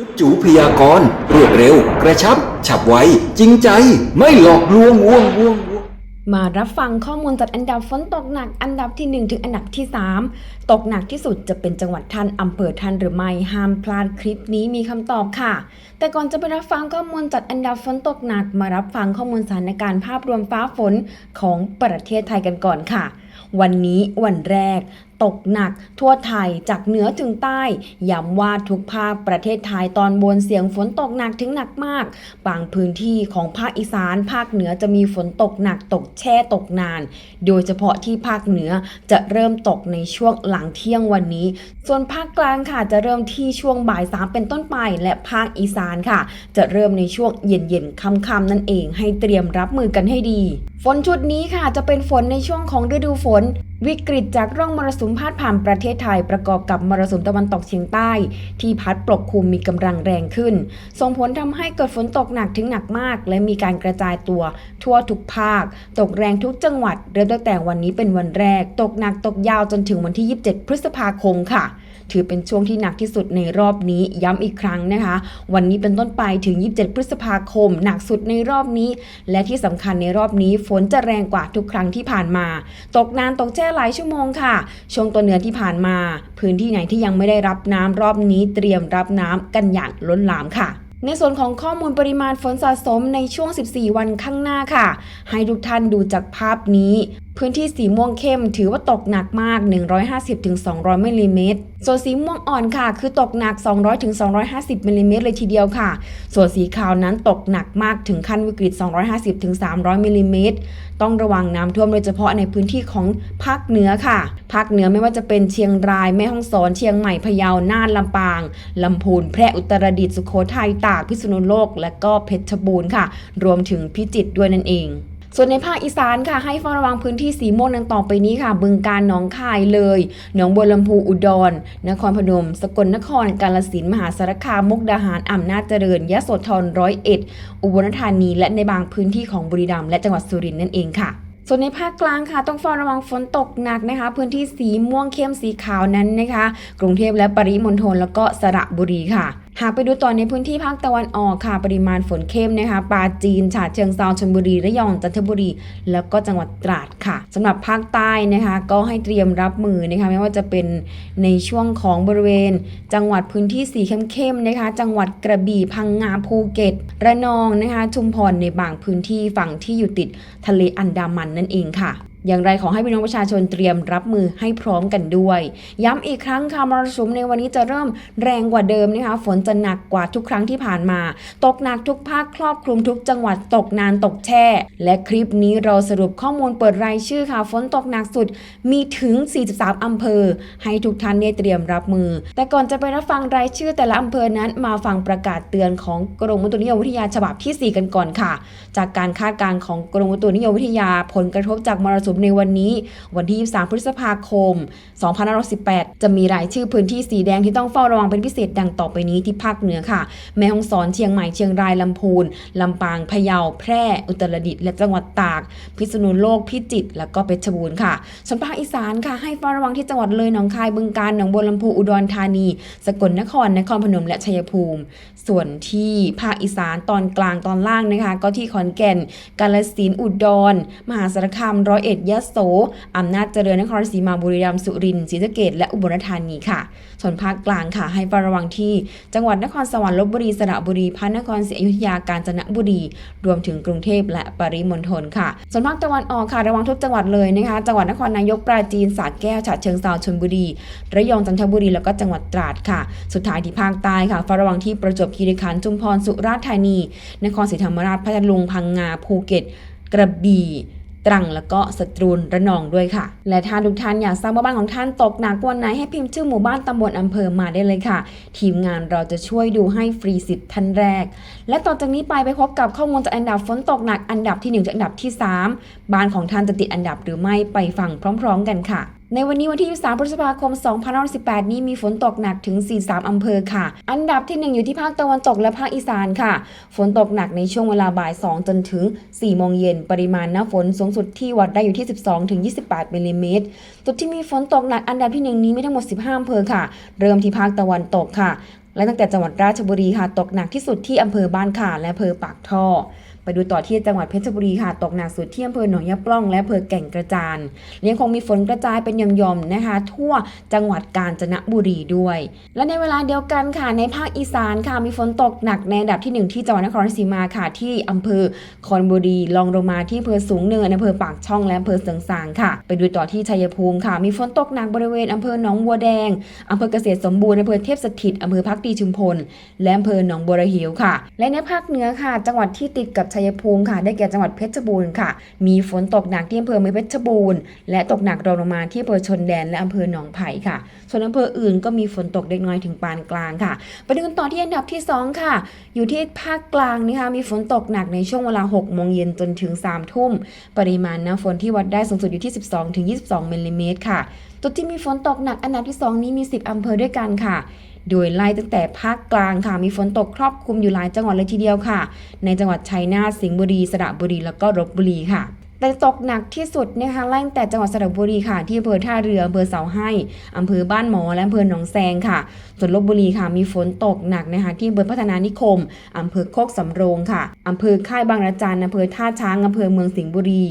จุดจูพยากรรวดเร็ว กระชับ ฉับไว จริงใจ ไม่หลอกลวงวงวงวงมารับฟังข้อมูลจัดอันดับฝนตกหนักอันดับที่ 1 ถึงอันดับที่ 3 ตกหนักที่สุดจะเป็นจังหวัดท่านอำเภอท่านหรือไม่ห้ามพลาดคลิปนี้มีคำตอบค่ะ แต่ก่อนจะไปรับฟังข้อมูลจัดอันดับฝนตกหนัก มารับฟังข้อมูลสถานการณ์ภาพรวมฟ้าฝนของประเทศไทยกันก่อนค่ะ วันนี้วันแรก ตกหนักทั่วไทยจากเหนือถึงใต้ ย้ำว่าทุกภาคประเทศไทยตอนบนเสียงฝนตกหนักถึงหนักมาก บางพื้นที่ของภาคอีสาน ภาคเหนือจะมีฝนตกหนักตกแช่ตกนาน โดยเฉพาะที่ภาคเหนือจะเริ่มตกในช่วงหลังเที่ยงวันนี้ ส่วนภาคกลางค่ะจะเริ่มที่ช่วงบ่ายสามเป็นต้นไป และภาคอีสานค่ะ จะเริ่มในช่วงเย็นๆค่ำๆนั่นเองให้เตรียมรับมือกันให้ดี ฝนชุดนี้ค่ะจะเป็นฝนในช่วงของฤดูฝน วิกฤตจากร่องมรสุมพาดผ่านประเทศไทยประกอบกับมรสุมตะวันตกเฉียงใต้ ที่พัดปกคลุมมีกำลังแรงขึ้น ส่งผลทำให้เกิดฝนตกหนักถึงหนักมาก และมีการกระจายตัวทั่วทุกภาค ตกแรงทุกจังหวัด เริ่มตั้งแต่วันนี้เป็นวันแรก ตกหนักตกยาวจนถึงวันที่ 27 พฤษภาคมค่ะ ถือเป็นช่วงที่หนักที่สุดในรอบนี้ย้ำอีกครั้งนะคะ วันนี้เป็นต้นไปถึง 27 พฤษภาคม หนักสุดในรอบนี้ และที่สำคัญในรอบนี้ฝนจะแรงกว่าทุกครั้งที่ผ่านมา ตกนานตกแช่หลายชั่วโมงค่ะ ช่วงตัวเหนือที่ผ่านมา พื้นที่ไหนที่ยังไม่ได้รับน้ำรอบนี้เตรียมรับน้ำกันอย่างล้นหลามค่ะในส่วนของข้อมูลปริมาณฝนสะสมในช่วง 14 วันข้างหน้าค่ะ ให้ทุกท่านดูจากภาพนี้ พื้นที่สีม่วงเข้มถือว่าตกหนักมาก 150-200มิลลิเมตร ส่วนสีม่วงอ่อนค่ะ คือตกหนัก 200-250มิลลิเมตรเลยทีเดียวค่ะ ส่วนสีขาวนั้นตกหนักมากถึงขั้นวิกฤต 250-300มิลลิเมตร ต้องระวังน้ำท่วมโดยเฉพาะในพื้นที่ของภาคเหนือค่ะ ภาคเหนือไม่ว่าจะเป็นเชียงราย แม่ฮ่องสอน เชียงใหม่ พะเยา น่าน ลำปาง ลำพูน แพร่ อุตรดิตถ์ สุโขทัย ตาก พิษณุโลก และก็เพชรบูรณ์ค่ะ รวมถึงพิจิตรด้วยนั่นเอง ส่วนในภาคอีสานค่ะให้เฝ้าระวังพื้นที่สีม่วงดังต่อไปนี้ค่ะ บึงการหนองคายเลย หนองบัวลำพูอุดร นครพนม สกลนคร กาฬสินธุ์มหาสารคามมุกดาหารอำนาจเจริญยะโสธรร้อยเอ็ดอุบลราชธานี และในบางพื้นที่ของบุรีรัมย์และจังหวัดสุรินทร์นั่นเองค่ะส่วนในภาคกลางค่ะต้องเฝ้าระวังฝนตกหนักนะคะ พื้นที่สีม่วงเข้มสีขาวนั้นนะคะ กรุงเทพและปริมณฑลแล้วก็สระบุรีค่ะ หากไปดูต่อในพื้นที่ภาคตะวันออกค่ะ ปริมาณฝนเข้มนะคะปาจีนฉะเชิงเซาชลบุรีระยองจันทบุรี แล้วก็จังหวัดตราดค่ะสำหรับภาคใต้นะคะ ก็ให้เตรียมรับมือนะคะไม่ว่าจะเป็นในช่วงของบริเวณ จังหวัดพื้นที่สีเข้มๆนะคะ จังหวัดกระบี่พังงาภูเก็ต ระนองนะคะชุมพรในบางพื้นที่ฝั่งที่อยู่ติดทะเลอันดามันนั่นเองค่ะ อย่างไรขอให้พี่น้องประชาชนเตรียมรับมือให้พร้อมกันด้วย ย้ำอีกครั้งค่ะมรสุมในวันนี้จะเริ่มแรงกว่าเดิมนะคะ ฝนจะหนักกว่าทุกครั้งที่ผ่านมา ตกหนักทุกภาคครอบคลุมทุกจังหวัดตกนานตกแช่ และคลิปนี้เราสรุปข้อมูลเปิดรายชื่อค่ะ ฝนตกหนักสุดมีถึง 43อำเภอ ให้ทุกท่านได้เตรียมรับมือ แต่ก่อนจะไปรับฟังรายชื่อแต่ละอำเภอนั้นมาฟังประกาศเตือนของกรมอุตุนิยมวิทยาฉบับที่ 4 กันก่อนค่ะ จากการคาดการณ์ของกรมอุตุนิยมวิทยาผลกระทบจากมรสุมในวันนี้ วันที่ 23 พฤษภาคม 2518 จะมีรายชื่อพื้นที่สีแดงที่ต้องเฝ้าระวังเป็นพิเศษดังต่อไปนี้ที่ภาคเหนือค่ะ แม่ฮ่องสอนเชียงใหม่เชียงรายลำพูนลำปางพะเยาแพร่ อุตรดิตถ์และจังหวัดตาก พิษณุโลกพิจิตรและก็เพชรบูรณ์ค่ะส่วนภาคอีสานค่ะให้เฝ้าระวังที่จังหวัดเลยหนองคายบึงกาฬหนองบัวลำพูอุดรธานี สกลนครนครพนมและชัยภูมิ ส่วนที่ภาคอีสานตอนกลางตอนล่างนะคะ ก็ที่ขอนแก่น กาฬสินธุ์อุดร มหาสารคามร้อยเอ็ดยะโสอำนาจเจริญนครศรีมาบุรีรัมย์สุรินทร์ศรีสะเกษและอุบลราชธานีค่ะ ส่วนภาคกลางค่ะ ให้เฝ้าระวังที่ จังหวัดนครสวรรค์ลบบุรีสระบุรีพระนครศรีอยุธยากาญจนบุรี รวมถึงกรุงเทพและปริมณฑลค่ะ ส่วนภาคตะวันออกค่ะระวังทุกจังหวัดเลยนะคะ จังหวัดนครนายกปราจีนสระแก้วฉะเชิงเทราชลบุรีระยองจันทบุรีแล้วก็จังหวัดตราดค่ะ สุดท้ายที่ภาคใต้ค่ะเฝ้าระวังที่ประจวบคีรีขันธ์จุมพรสุราษฎร์ธานี นครศรีธรรมราชพัทลุงพังงาภูเก็ต กระบี่ ตรังแล้วก็สตรูลระนองด้วยค่ะ และถ้าทุกท่านอยากทราบว่าบ้านของท่านตกหนักกว่าไหนให้พิมพ์ชื่อหมู่บ้านตำบลอำเภอมาได้เลยค่ะ ทีมงานเราจะช่วยดูให้ฟรีสิทธิ์ท่านแรก และต่อจากนี้ไปไปพบกับข้อมูลจากอันดับฝนตกหนักอันดับที่1ถึงอันดับที่ 3 บ้านของท่านจะติดอันดับหรือไม่ไปฟังพร้อม ๆ กันค่ะ ในวันนี้วันที่ 23 พฤษภาคม 2518 นี้มีฝนตกหนักถึง 43 อำเภอค่ะ อันดับที่ 1 อยู่ที่ภาคตะวันตกและภาคอีสานค่ะ ฝนตกหนักในช่วงเวลาบ่าย 2 จนถึง 4 โมงเย็น ปริมาณน้ำฝนสูงสุดที่วัดได้อยู่ที่ 12 ถึง 28มิลลิเมตร จุดที่มีฝนตกหนักอันดับที่ 1 นี้มีทั้งหมด 15 อำเภอค่ะ เริ่มที่ภาคตะวันตกค่ะ และตั้งแต่จังหวัดราชบุรีค่ะ ตกหนักที่สุดที่อำเภอบ้านข่าและอำเภอปากท่อ ไปดูต่อที่จังหวัดเพชรบุรีค่ะ ตกหนักสุดที่อำเภอหนองยะปล้องและอำเภอแก่งกระจานยังคงมีฝนกระจายเป็นหย่อมๆนะคะ ทั่วจังหวัดกาญจนบุรีด้วย และในเวลาเดียวกันค่ะในภาคอีสานค่ะมีฝนตกหนักในอันดับที่หนึ่งที่จังหวัดนครราชสีมาค่ะที่อำเภอคอนบุรีลองลงมาที่อำเภอสูงเนินอำเภอปากช่องและอำเภอเสริงสางค่ะ ไปดูต่อที่ชัยภูมิค่ะ มีฝนตกหนักบริเวณอำเภอหนองบัวแดงอำเภอเกษตรสมบูรณ์อำเภอเทพสถิตอำเภอพักดีชุมพลและอำเภอหนองบัวระหิวค่ะ และในภาคเหนือค่ะ จังหวัดที่ติดกับชยภูมิค่ะ ได้แก่จังหวัดเพชรบูรณ์ค่ะ มีฝนตกหนักที่อำเภอเมืองเพชรบูรณ์และตกหนักรองลงมาที่อำเภอชนแดนและอำเภอหนองไผ่ค่ะ ส่วนอำเภออื่นก็มีฝนตกเล็กน้อยถึงปานกลางค่ะ ไปดูกันต่อที่อันดับที่ 2 ค่ะ อยู่ที่ภาคกลางนะคะ มีฝนตกหนักในช่วงเวลา6โมงเย็นจนถึง3ทุ่ม ปริมาณน้ำฝนที่วัดได้สูงสุดอยู่ที่ 12-22มิลลิเมตรค่ะ จุดที่มีฝนตกหนักอันดับที่ 2 นี้มี 10อำเภอด้วยกันค่ะ โดยไล่ตั้งแต่ภาคกลางค่ะ มีฝนตกครอบคลุมอยู่หลายจังหวัดเลยทีเดียวค่ะ ในจังหวัดชัยนาทสิงห์บุรี สระบุรี แล้วก็ลบบุรีค่ะแต่ตกหนักที่สุดนะคะไล่ตั้งแต่จังหวัดสระบุรีค่ะ ที่อำเภอท่าเรืออำเภอเสาให้อำเภอบ้านหมอและอำเภอหนองแซงค่ะ ส่วนลบบุรีค่ะ มีฝนตกหนักนะคะที่อำเภอพัฒนานิคมอำเภอโคกสำโรงค่ะอำเภอค่ายบางระจันอำเภอท่าช้างอำเภอเมืองสิงห์บุรี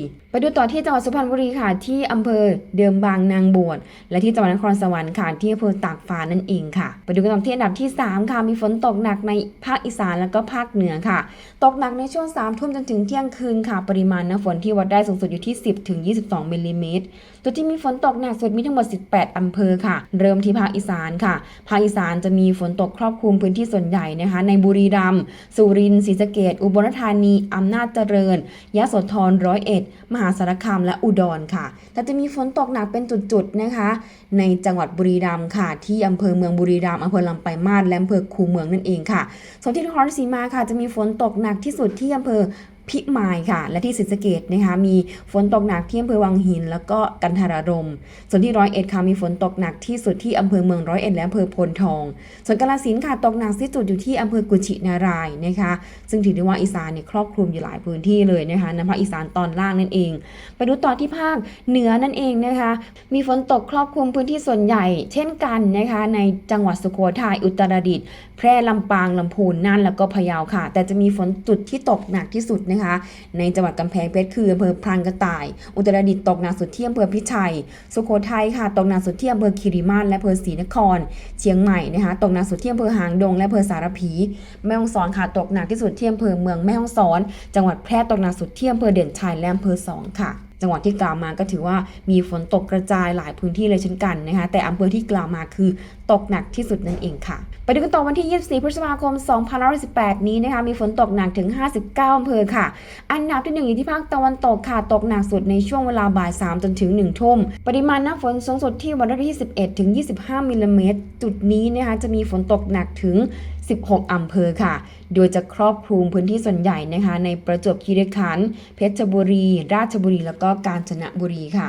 ดูต่อที่จังหวัดสุพรรณบุรีค่ะ ที่อำเภอเดิมบางนางบวชและที่จังหวัดนครสวรรค์ค่ะที่อำเภอตากฟ้านั่นเองค่ะไปดูกันต่อที่อันดับที่ 3 ค่ะมีฝนตกหนักในภาคอีสานแล้วก็ภาคเหนือค่ะ ตกหนักในช่วง3ทุ่มจนถึงเที่ยงคืนค่ะ ปริมาณน้ำฝนที่วัดได้สูงสุดอยู่ที่ 10ถึง22มิลลิเมตรจุดที่มีฝนตกหนักสุดมีทั้งหมด 18 อำเภอค่ะ เริ่มที่ภาคอีสานค่ะ ภาคอีสานจะมีฝนตกครอบคลุมพื้นที่ส่วนใหญ่นะคะ ในบุรีรัมย์สุรินทร์ศรีสะเกษอุบลราชธานีอำนาจเจริญยโสธรร้อยเอ็ดมหาสารคามและอุดรค่ะ แต่จะมีฝนตกหนักเป็นจุดๆนะคะ ในจังหวัดบุรีรัมย์ค่ะ ที่อำเภอเมืองบุรีรัมย์อำเภอลำปายมาศและอำเภอคูเมืองนั่นเองค่ะ ส่วนที่นครศรีมาค่ะ จะมีฝนตกหนักที่สุดที่อำเภอ พิมายค่ะ และที่ศรีสะเกดนะคะมีฝนตกหนักที่อำเภอวังหิน แล้วก็กันทารารม ส่วนที่ร้อยเอ็ดค่ะมีฝนตกหนักที่สุดที่อำเภอเมืองร้อยเอ็ดและอำเภอพนทอง ส่วนกาฬสินค่ะตกหนักที่สุดอยู่ที่อำเภอกุชินารายนะคะ ซึ่งถือได้ว่าอีสานเนี่ยครอบคลุมอยู่หลายพื้นที่เลยนะคะในภาคอีสานตอนล่างนั่นเอง ไปดูต่อที่ภาคเหนือนั่นเองนะคะ มีฝนตกครอบคลุมพื้นที่ส่วนใหญ่ เช่นกันนะคะในจังหวัดสุโขทัยอุตรดิตถ์แพร่ลำปางลำพูนน่านแล้วก็พะเยาค่ะ แต่จะมีฝนจุดที่ตกหนักที่สุดนะคะในจังหวัดกำแพงเพชรคืออำเภอพรานกระต่าย อุตรดิตถ์ตกหนักสุดที่อำเภอพิชัย สุโขทัยค่ะตกหนักสุดที่อำเภอคีรีมานและอำเภอศรีนคร เชียงใหม่นะคะตกหนักสุดที่อำเภอหางดงและอำเภอสารพี แม่ฮ่องสอนค่ะตกหนักที่สุดที่อำเภอเมืองแม่ฮ่องสอน จังหวัดแพร่ตกหนักสุดที่อำเภอเด่นชัยและอำเภอสองค่ะ จังหวัดที่กล่าวมาก็ถือว่ามีฝนตกกระจายหลายพื้นที่เลยเช่นกันนะคะ แต่อำเภอที่กล่าวมาคือตกหนักที่สุดนั่นเองค่ะ ไปดูกันต่อวันที่ 24 พฤษภาคม 2518 นี้นะคะ มีฝนตกหนักถึง 59อำเภอค่ะ อันดับที่ 1 อยู่ที่ภาคตะวันตกค่ะ ตกหนักสุดในช่วงเวลาบ่าย 3 จนถึง 1 ทุ่ม ปริมาณน้ำฝนสูงสุดที่วันที่ 21 ถึง 25 มิลลิเมตร จุดนี้นะคะ จะมีฝนตกหนักถึง 16 อำเภอค่ะ โดยจะครอบคลุมพื้นที่ส่วนใหญ่นะคะ ในประจวบคีรีขันธ์เพชรบุรี ราชบุรี แล้วก็กาญจนบุรีค่ะ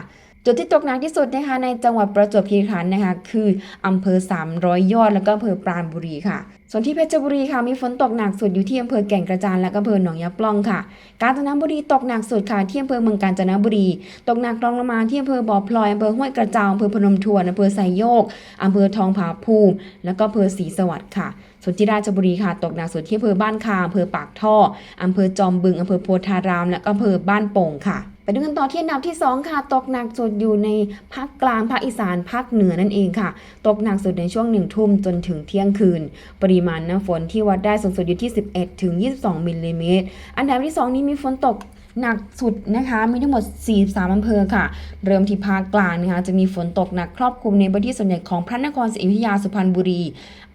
จุดที่ตกหนักที่สุดนะคะในจังหวัดประจวบคีรีขันธ์นะคะคืออำเภอ 300 ยอด แล้วก็อำเภอปราณบุรีค่ะ ส่วนที่เพชรบุรีค่ะมีฝนตกหนักสุดอยู่ที่อำเภอแก่งกระจานและก็อำเภอหนองยาปล่องค่ะ กาญจนบุรีตกหนักสุดค่ะที่อำเภอเมืองกาญจนบุรี ตกหนักรองลงมาที่อำเภอบ่อพลอยอำเภอห้วยกระเจาอำเภอพนมทวนอำเภอไซโยกอำเภอทองผาภูมิ แล้วก็อำเภอศรีสวัสดิ์ค่ะส่วนที่ราชบุรีค่ะตกหนักสุดที่อำเภอบ้านคาอำเภอปากท่ออำเภอจอมบึงอำเภอโพธาราม และก็อำเภอบ้านโป่งค่ะ ไปดูกันต่อที่อันดับที่ 2 ค่ะ ตกหนักสุดอยู่ในภาคกลางภาคอีสานภาคเหนือนั่นเองค่ะ ตกหนักสุดในช่วงหนึ่งทุ่มจนถึงเที่ยงคืน ปริมาณน้ำฝนที่วัดได้สูงสุดอยู่ที่ 11 ถึง 22 มิลลิเมตร อันดับที่ 2 นี้มีฝนตกหนักสุดนะคะมีทั้งหมด 43อำเภอค่ะ เริ่มที่ภาคกลางนะคะจะมีฝนตกหนักครอบคลุมในพื้นที่ส่วนใหญ่ของพระนครศรีอยุธยาสุพรรณบุรี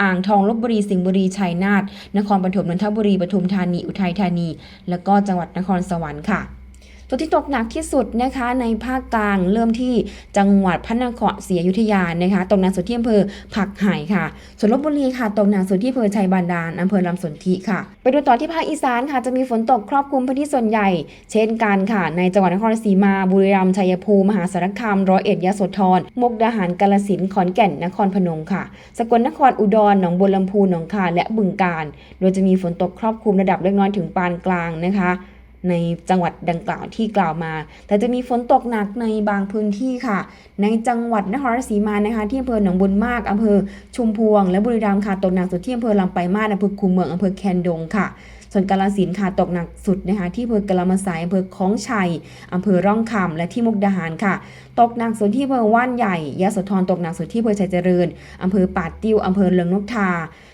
อ่างทองลบบุรีสิงห์บุรีชัยนาทนครปฐมนนทบุรีปทุมธานีอุทัยธานี แล้วก็จังหวัดนครสวรรค์ค่ะ จุดที่ตกหนักที่สุดนะคะในภาคกลางเริ่มที่จังหวัดพระนครศรีอยุธยานะคะตกหนักสุดที่อำเภอผักไห่ค่ะ ส่วนลบบุรีค่ะตกหนักสุดที่อำเภอชัยบาดาลอำเภอลำสนธิค่ะ ไปดูต่อที่ภาคอีสานค่ะจะมีฝนตกครอบคลุมพื้นที่ส่วนใหญ่ เช่นกันค่ะ ในจังหวัดนครราชสีมาบุรีรัมย์ชัยภูมิมหาสารคามร้อยเอ็ดยโสธรมุกดาหารกาฬสินขอนแก่นนครพนมค่ะ สกลนครอุดรหนองบัวลำพูหนองคายและบึงกาฬโดยจะมีฝนตกครอบคลุมระดับเล็กน้อยถึงปานกลางนะคะ ในจังหวัดดังกล่าวที่กล่าวมา แต่จะมีฝนตกหนักในบางพื้นที่ค่ะ ในจังหวัดนครราชสีมานะคะที่อำเภอหนองบุญมากอำเภอชุมพวง และบุรีรัมย์ค่ะตกหนักสุดที่อำเภอลำปายมาศอำเภอคูเมืองอำเภอแคนดงค่ะส่วนกาลสินค่ะตกหนักสุดนะคะที่อำเภอกะละมาสายอำเภอคลองชัยอำเภอร่องคำและที่มุกดาหารค่ะ ตกหนักสุดที่อำเภอว่านใหญ่ยะโสธรตกหนักสุดที่อำเภอชัยเจริญอำเภอป่าติ้วอำเภอเลืองนกทา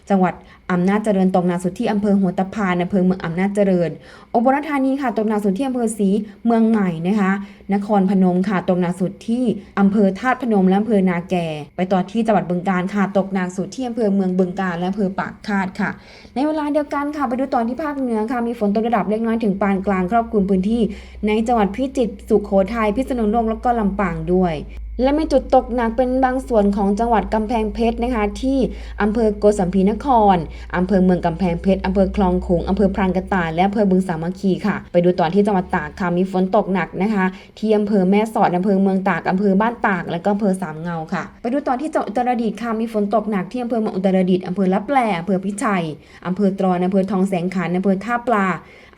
จังหวัด อำนาจเจริญตกหนักสุดที่อำเภอหัวตะพานอำเภอเมืองอำนาจเจริญอุบลราชธานีค่ะตกหนักสุดที่อำเภอศรีเมืองใหม่นะคะ นครพนมค่ะตกหนักสุดที่อำเภอธาตุพนมและอำเภอนาแก่ ไปต่อที่จังหวัดบึงกาฬค่ะตกหนักสุดที่อำเภอเมืองบึงกาฬและอำเภอปากคาดค่ะ ในเวลาเดียวกันค่ะไปดูตอนที่ภาคเหนือค่ะมีฝนตกระดับเล็กน้อยถึงปานกลางครอบคลุมพื้นที่ ในจังหวัดพิจิตรสุโขทัยพิษณุโลกแล้วก็ลำปางด้วย และมีจุดตกหนักเป็นบางส่วนของจังหวัดกำแพงเพชรนะคะ ที่อำเภอโกสัมพีนครอำเภอเมืองกำแพงเพชรอำเภอคลองขงอำเภอพรานกระต่ายและอำเภอบึงสามัคคีค่ะ ไปดูตอนที่จังหวัดตากค่ะมีฝนตกหนักนะคะ ที่อำเภอแม่สอดอำเภอเมืองตากอำเภอบ้านตาก และก็อำเภอสามเงาค่ะ ไปดูตอนที่จังหวัดอุตรดิตถ์ค่ะมีฝนตกหนักที่อำเภอเมืองอุตรดิตถ์อำเภอลับแลอำเภอพิชัยอำเภอตรอนอำเภอทองแสงขันอำเภอท่าปลา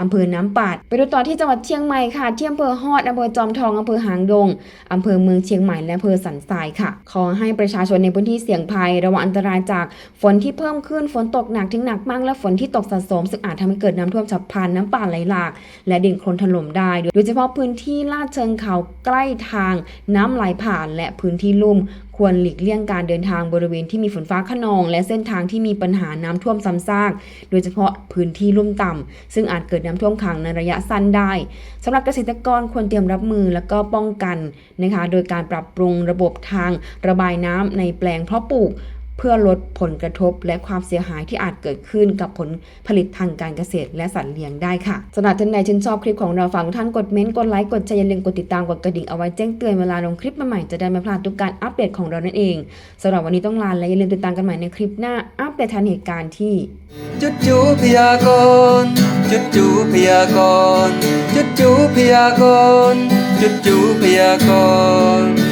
อำเภอน้ำปาด ไปดูต่อที่จังหวัดเชียงใหม่ค่ะที่อำเภอฮอดอำเภอจอมทองอำเภอหางดงอำเภอเมืองเชียงใหม่และอำเภอสันทรายค่ะ ขอให้ประชาชนในพื้นที่เสี่ยงภัย ระวังอันตรายจากฝนที่เพิ่มขึ้นฝนตกหนักถึงหนักมากและฝนที่ตกสะสม ซึ่งอาจทำให้เกิดน้ำท่วมฉับพลันน้ำป่าไหลหลาก และดินโคลนถล่มได้ โดยเฉพาะพื้นที่ลาดเชิงเขาใกล้ทาง น้ำไหลผ่านและพื้นที่ลุ่มควรหลีกเลี่ยงการเดินทางบริเวณที่มีฝนฟ้าขนอง และเส้นทางที่มีปัญหาน้ำท่วมซ้ำซาก โดยเฉพาะพื้นที่ลุ่มต่ำ ซึ่งอาจเกิดน้ำท่วมขังในระยะสั้นได้สำหรับเกษตรกรควรเตรียมรับมือและก็ป้องกันนะคะ โดยการปรับปรุงระบบทางระบายน้ำในแปลงเพาะปลูก พื่อลดผลกระทบและความเสียหายที่อาจเกิดขึ้นกับผลผลิตทางการเกษตร และสัตว์เลี้ยงได้ค่ะสำหรับท่านใดชื่นชอบคลิปของเราฝากทุกท่านกดเม้นต์กดไลค์กดแชร์อย่าลืมกดติดตามกดกระดิ่งเอาไว้แจ้งเตือนเวลาลงคลิปใหม่ๆจะได้ไม่พลาดทุกการอัปเดตของเรานั่นเองสำหรับวันนี้ต้องลาและอย่าลืมติดตามกันใหม่ในคลิปหน้าอัปเดตทันเหตุการณ์ที่จุดจูพยากรณ์จุดจูพยากรณ์จุดจูพยากรณ์จุดจูพยากรณ์